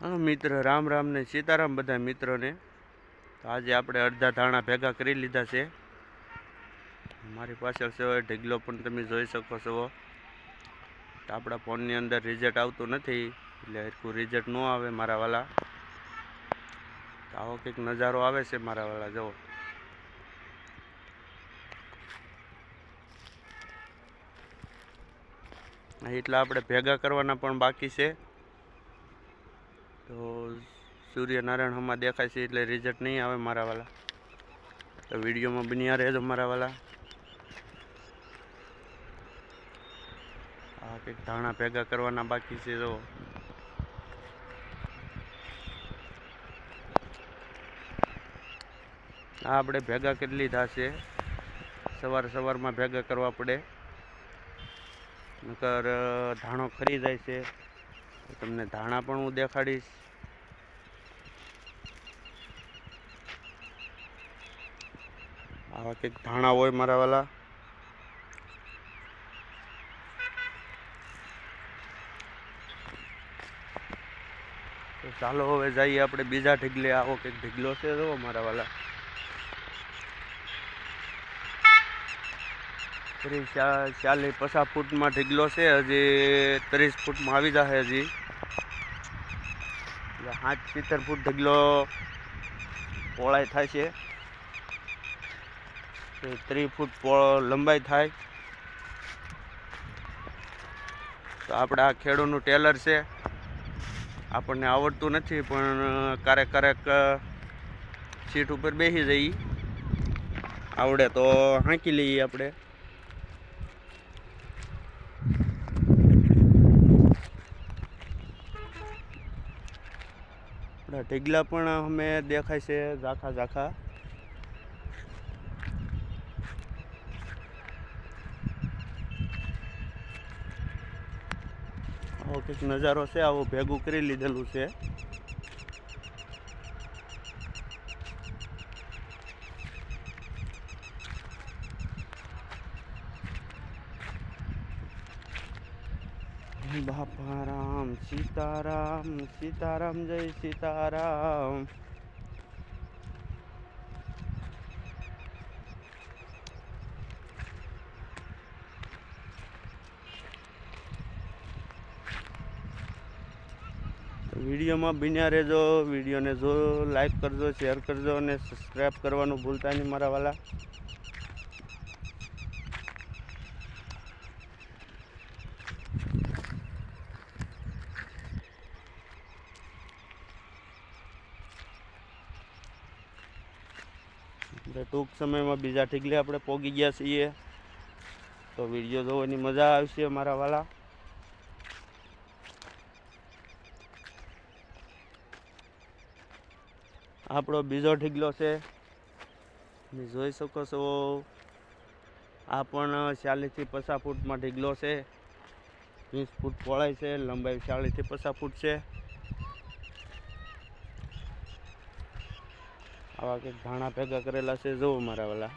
મિત્ર, રામ રામ ને સીતારામ બધા મિત્રોને. તો આજે આપણે અડધા ધાણા ભેગા કરી લીધા છે. મારી પાછળ છે ઢીગલો પણ તમે જોઈ શકો છો. આપણા ફોનની અંદર રિઝલ્ટ આવતું નથી, એટલે હરખું રિઝલ્ટ ન આવે મારા વાલા. આવો કંઈક નજારો આવે છે મારા વાલા જવો એટલા આપણે ભેગા કરવાના પણ બાકી છે. તો સૂર્યનારાયણ હમણાં દેખાય છે એટલે રિઝલ્ટ નહીં આવે મારા વાલા. તો વિડીયોમાં બન્યા રહેજો મારા વાલા. આ કંઈક ધાણા ભેગા કરવાના બાકી છે તો આ આપણે ભેગા કરી લીધા છે. સવાર સવારમાં ભેગા કરવા પડે. નકર ધાણો ખરી જાય છે. તમને ધાણા પણ હું દેખાડીશ. આવા કંઈક ધાણા હોય મારા વાલા. તો ચાલો હવે જઈએ આપણે બીજા ઢીગલે. આવો કંઈક ઢીગલો છે જો મારા વાલા. ત્રીસ, ચાલીસ, પચાસ ફૂટમાં ઢીગલો છે. હજી ત્રીસ ફૂટમાં આવી જશે હજી. એટલે સાઠ સિત્તેર ફૂટ ઢગલો પહોળાઈ થાય છે. ત્રી ફૂટ લંબાઈ થાય. તો આપણે આ ખેડૂતનું ટેલર છે. આપણને આવડતું નથી, પણ ક્યારેક ક્યારેક સીટ ઉપર બેસી જઈએ. આવડે તો હાંકી લઈએ આપણે. ઢીગલા પણ અમે દેખાય છે, ઝાખા ઝાખા. આવો કંઈક નજારો છે, આવો ભેગું કરી લીધેલું છે. બાપા રામ સીતારામ સીતારામ જય સીતારામ વિડીયોમાં બિન્યા રહેજો, વિડીયોને જો લાઈક કરજો શેર કરજો અને સબસ્ક્રાઈબ કરવાનું ભૂલતા નહીં મારા વાલા. આપણે ટૂંક સમયમાં બીજા ઠીકલે આપણે પોગી ગયા છીએ. તો વીડિયો જોવાની મજા આવશે મારા વાલા. આપણો બીજો ઠીકલો છે. તમે જોઈ શકો છો, આ પણ ચાલીસથી પચાસ ફૂટમાં ઢીગલો છે. વીસ ફૂટ પહોળાઈ છે, લંબાઈ ચાલીસથી પચાસ ફૂટ છે. આવા કંઈક ધાણા ભેગા કરેલા છે, જુઓ મારા વાલા.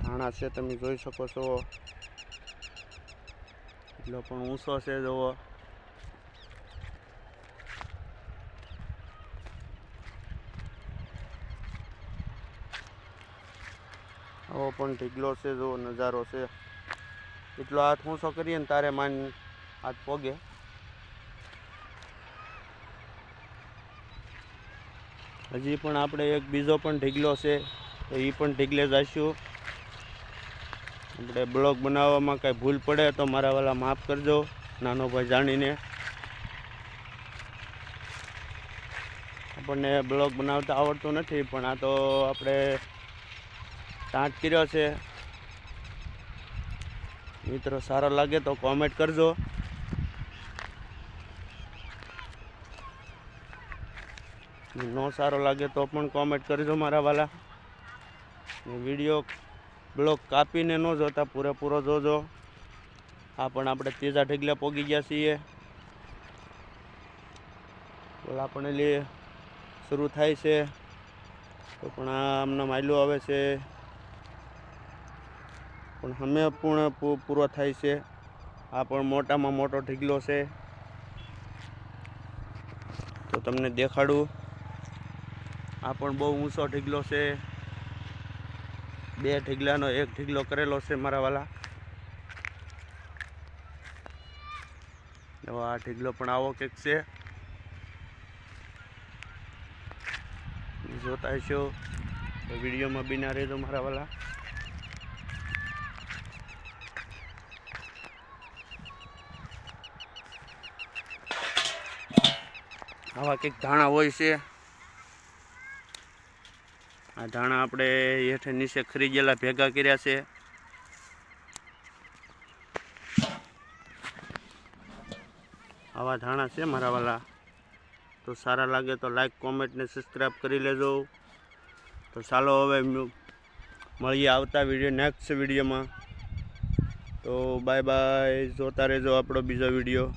ધાણા છે, તમે જોઈ શકો છો. એટલો પણ ઊંચો છે, જુઓ. આવો પણ ઢીગલો છે, જુઓ, નજારો છે. એટલો હાથ ઊંચો કરીએ ને તારે માન હાથ પોગે. હજી પણ આપણે એક બીજો પણ ઢીગલો છે, તો એ પણ ઢીગલે જઈશું. આપણે બ્લોગ બનાવવામાં કાંઈ ભૂલ પડે તો મારા વાલા માફ કરજો નાનો ભાઈ જાણીને. આપણને બ્લોગ બનાવતા આવડતું નથી, પણ આ તો આપણે સ્ટાર્ટ કર્યો છે. મિત્રો સારો લાગે તો કોમેન્ટ કરજો. નો સારો લાગે તો પણ કોમેન્ટ કરજો મારા વાલા. વીડિયો બ્લોગ કાપીને ન જોતા, પૂરેપૂરો જોજો. આ પણ આપણે ત્રીજા ઢગલા પોગી ગયા છીએ. બોલા પણ એલી શરૂ થાય છે. તો પણ આ આમના માયલું આવે છે. પણ હમે પૂર્ણ પૂરો થાય છે. આ પણ મોટામાં મોટો ઢીગલો છે. તો તમને દેખાડું. આ પણ બહુ ઊંચો ઢીગલો છે. બે ઢીગલાનો એક ઢીગલો કરેલો છે મારા વાલા. આ ઢીગલો પણ આવો કંઈક છે. જોતા છો વિડીયોમાં બિના રહેજો મારા વાલા. આવા કંઈક ધાણા હોય છે. આ ધાણા આપણે હેઠે નીચે ખરીદેલા ભેગા કર્યા છે. આવા ધાણા છે મારા વાલા. તો સારા લાગે તો લાઈક કોમેન્ટ ને સબસ્ક્રાઈબ કરી લેજો. તો ચાલો હવે મળીએ આવતા વીડિયો નેક્સ્ટ વિડીયોમાં તો બાય બાય જોતા રહેજો આપણો બીજો વીડિયો